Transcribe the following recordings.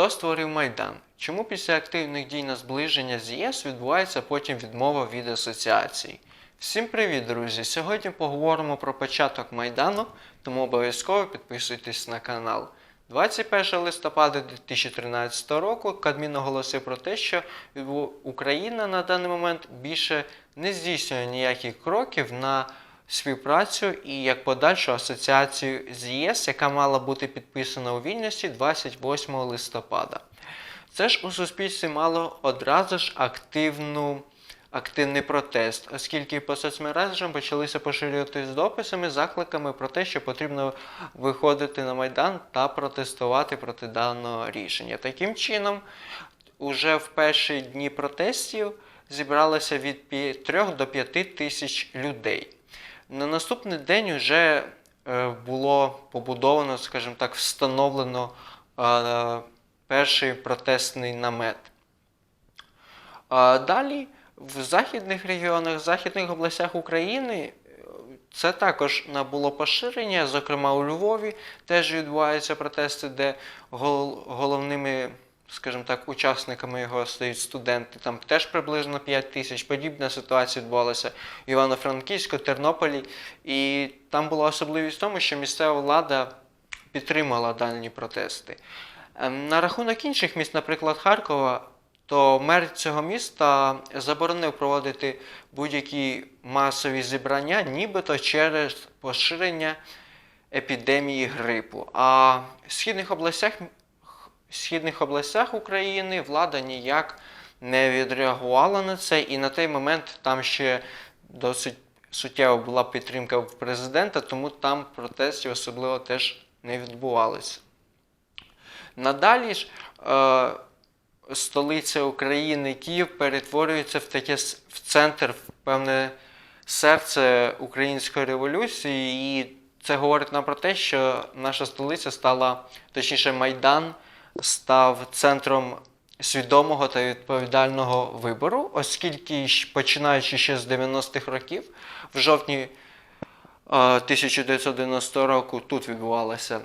Хто створив Майдан? Чому після активних дій на зближення з ЄС відбувається потім відмова від асоціації? Всім привіт, друзі! Сьогодні поговоримо про початок Майдану, тому обов'язково підписуйтесь на канал. 21 листопада 2013 року Кадмін оголосив про те, що Україна на даний момент більше не здійснює ніяких кроків на співпрацю і як подальшу асоціацію з ЄС, яка мала бути підписана у Вільнюсі 28 листопада. Це ж у суспільстві мало одразу ж активну, активний протест, оскільки по соцмережам почалися поширюватись дописами, закликами про те, що потрібно виходити на Майдан та протестувати проти даного рішення. Таким чином, уже в перші дні протестів зібралося від 3 до 5 тисяч людей. На наступний день вже е, було побудовано, скажімо так, встановлено е, перший протестний намет. Далі в західних регіонах, в західних областях України е, це також набуло поширення. Зокрема, у Львові теж відбуваються протести, де головними, скажімо так, учасниками його стають студенти. Там теж приблизно 5 тисяч. Подібна ситуація відбувалася в Івано-Франківську, Тернополі. І там була особливість в тому, що місцева влада підтримала дані протести. Ем, На рахунок інших міст, наприклад, Харкова, то мер цього міста заборонив проводити будь-які масові зібрання, нібито через поширення епідемії грипу. А в східних областях, східних областях України влада ніяк не відреагувала на це, і на той момент там ще досить суттєва була підтримка президента, тому там протестів особливо теж не відбувалося. Надалі ж е, столиця України Київ перетворюється в таке в центр, в певне серце української революції, і це говорить нам про те, що наша столиця стала, точніше, Майдан став центром свідомого та відповідального вибору, оскільки починаючи ще з 90-х років, в жовтні е, 1990 року тут відбувалася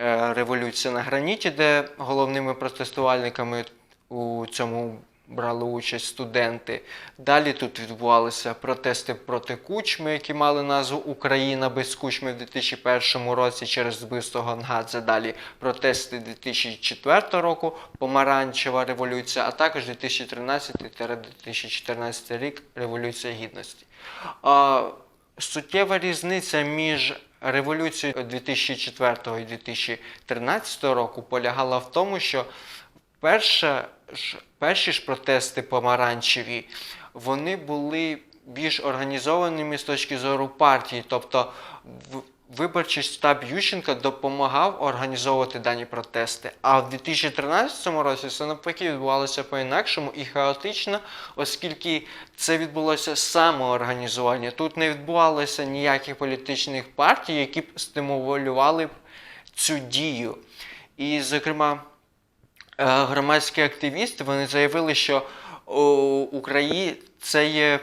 е, революція на граніті, де головними протестувальниками у цьому брали участь студенти. Далі тут відбувалися протести проти кучми, які мали назву Україна без кучми в 2001 році через вбивство Гонгадзе. Далі протести 2004 року, помаранчева революція, а також 2013-2014 рік Революція Гідності. Суттєва різниця між революцією 2004 і 2013 року полягала в тому, що перша перші ж протести помаранчеві, вони були більш організованими з точки зору партії. Тобто виборчий штаб Ющенка допомагав організовувати дані протести. А в 2013 році це навпаки відбувалося по-інакшому і хаотично, оскільки це відбулося самоорганізування. Тут не відбувалося ніяких політичних партій, які б стимулювали цю дію. І, зокрема, громадські активісти вони заявили, що Україні це є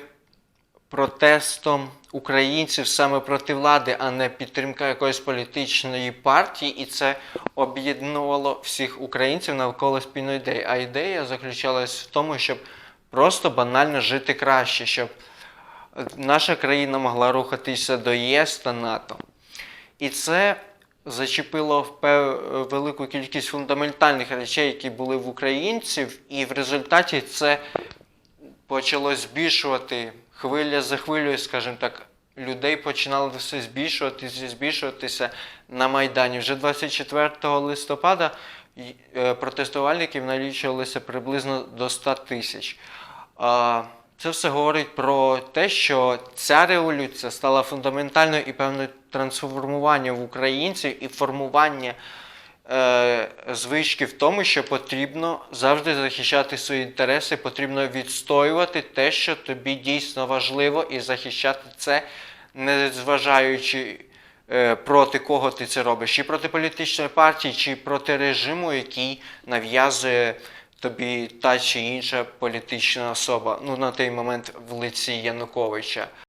протестом українців саме проти влади, а не підтримка якоїсь політичної партії, і це об'єднувало всіх українців навколо спільної ідеї. А ідея заключалась в тому, щоб просто банально жити краще, щоб наша країна могла рухатися до ЄС та НАТО. І це зачепило велику кількість фундаментальних речей, які були в українців, і в результаті це почало збільшувати хвиля за хвилею, скажімо так. Людей починало все збільшуватися, збільшуватися на Майдані. Вже 24 листопада е, протестувальників налічувалося приблизно до 100 тисяч. Це все говорить про те, що ця революція стала фундаментальною і певною трансформування в українців і формування е, звички в тому, що потрібно завжди захищати свої інтереси, потрібно відстоювати те, що тобі дійсно важливо, і захищати це, не зважаючи е, проти кого ти це робиш, чи проти політичної партії, чи проти режиму, який нав'язує тобі та чи інша політична особа, ну на той момент в лиці Януковича.